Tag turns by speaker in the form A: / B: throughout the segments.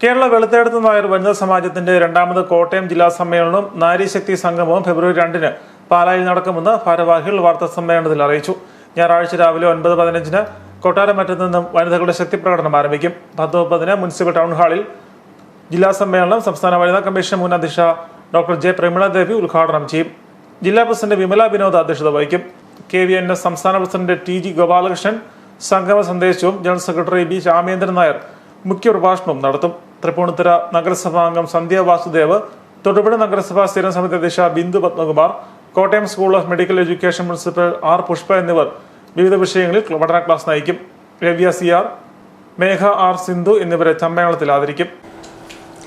A: കേരള വെളുത്തെടുത്ത് നായർ വനിതാ സമാജത്തിന്റെ രണ്ടാമത് കോട്ടയം ജില്ലാ സമ്മേളനവും നാരീശക്തി സംഗമവും ഫെബ്രുവരി രണ്ടിന് പാലായിൽ നടക്കുമെന്ന് ഭാരവാഹികൾ വാർത്താ സമ്മേളനത്തിൽ അറിയിച്ചു. ഞായറാഴ്ച രാവിലെ ഒൻപത് പതിനഞ്ചിന് കൊട്ടാരമറ്റത്ത് നിന്നും വനിതകളുടെ ശക്തി പ്രകടനം ആരംഭിക്കും. പത്ത് മുപ്പതിന് മുനിസിപ്പൽ ടൗൺ ഹാളിൽ ജില്ലാ സമ്മേളനം സംസ്ഥാന വനിതാ കമ്മീഷൻ മുൻ അധ്യക്ഷ ഡോക്ടർ ജെ പ്രമിള ദേവി ഉദ്ഘാടനം ചെയ്യും. ജില്ലാ പ്രസിഡന്റ് വിമല വിനോദ് അധ്യക്ഷത വഹിക്കും. കെ വി എൻ എസ് സംസ്ഥാന പ്രസിഡന്റ് ടി ജി ഗോപാലകൃഷ്ണൻ സംഗമ സന്ദേശവും general secretary B Ramendran Nair മുഖ്യപ്രഭാഷണവും നടത്തും. തൃപ്പൂണിത്തുറ നഗരസഭാ അംഗം സന്ധ്യ വാസുദേവ് തൊടുപുഴ നഗരസഭാ സ്ഥിരം സമിതി അധ്യക്ഷ Bindu Padmakumar Kottayam school of medical education principal R Pushpa എന്നിവർ വിവിധ വിഷയങ്ങളിൽ പഠന ക്ലാസ് നയിക്കും. Ravya C R Megha R Sindhu എന്നിവരെ സമ്മേളനത്തിൽ ആദരിക്കും.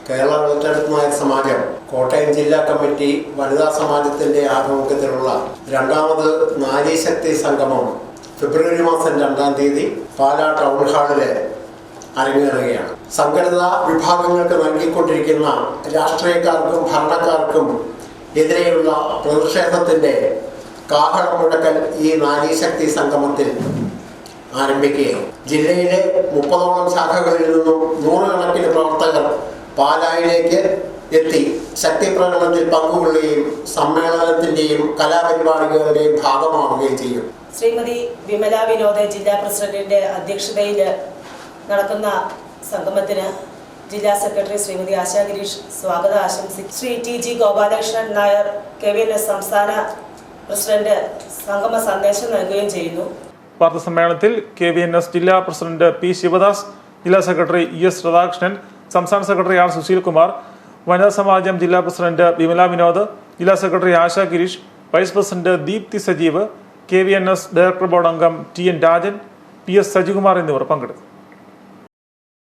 B: കേരള വെളുത്തെടുത്ത് നായർ സമാജം കോട്ടയം ജില്ലാ കമ്മിറ്റി വനിതാ സമാജത്തിന്റെ ആഭിമുഖ്യത്തിലുള്ള രണ്ടാമത് നാരീശക്തി സംഗമം ഫെബ്രുവരി മാസം രണ്ടാം തീയതി പാലാ ടൗൺ ഹാളിൽ അരങ്ങേറുകയാണ്. സംഘടിത വിഭാഗങ്ങൾക്ക് നൽകിക്കൊണ്ടിരിക്കുന്ന രാഷ്ട്രീയക്കാർക്കും ഭരണക്കാർക്കും എതിരെയുള്ള പ്രതിഷേധത്തിന്റെ കാഹളം മുഴക്കൽ ഈ നാരീശക്തി സംഗമത്തിൽ ആരംഭിക്കുകയാണ്. ജില്ലയിലെ മുപ്പതോളം ശാഖകളിൽ നിന്നും നൂറുകണക്കിന് പ്രവർത്തകർ പാലായിലേക്ക് എത്തി. ശക്തി പ്രകടനത്തിൽ പങ്കുകൊള്ളുകയും സമ്മേളനത്തിന്റെയും കലാപരിപാടികളുടെയും ഭാഗമാവുകയും ചെയ്യും.
C: ശ്രീമതി വിമല വിനോദ് ജില്ലാ പ്രസിഡന്റിന്റെ അധ്യക്ഷതയിൽ നടക്കുന്ന സംഗമത്തിന് ജില്ലാ സെക്രട്ടറി ശ്രീമതി ആശാ ഗിരീഷ് സ്വാഗത ആശംസിച്ചു Shri T G Gopalakrishnan Nair K V N S സംസ്ഥാന പ്രസിഡന്റ് സംഗമ സന്ദേശം നൽകുകയും ചെയ്യുന്നു.
A: വാർത്താ സമ്മേളനത്തിൽ കെ വി എൻ എസ് ജില്ലാ പ്രസിഡന്റ് പി ശിവദാസ് ജില്ലാ സെക്രട്ടറി ഇ എസ് രാധാകൃഷ്ണൻ സംസ്ഥാന സെക്രട്ടറി ആർ സുശീൽ കുമാർ വനിതാ സമാജം ജില്ലാ പ്രസിഡന്റ് വിമല വിനോദ് ജില്ലാ secretary Asha Girish vice president Deepthi Sajeev K V N S director board അംഗം T N Rajan P S Sajikumar എന്നിവർ പങ്കെടുത്തു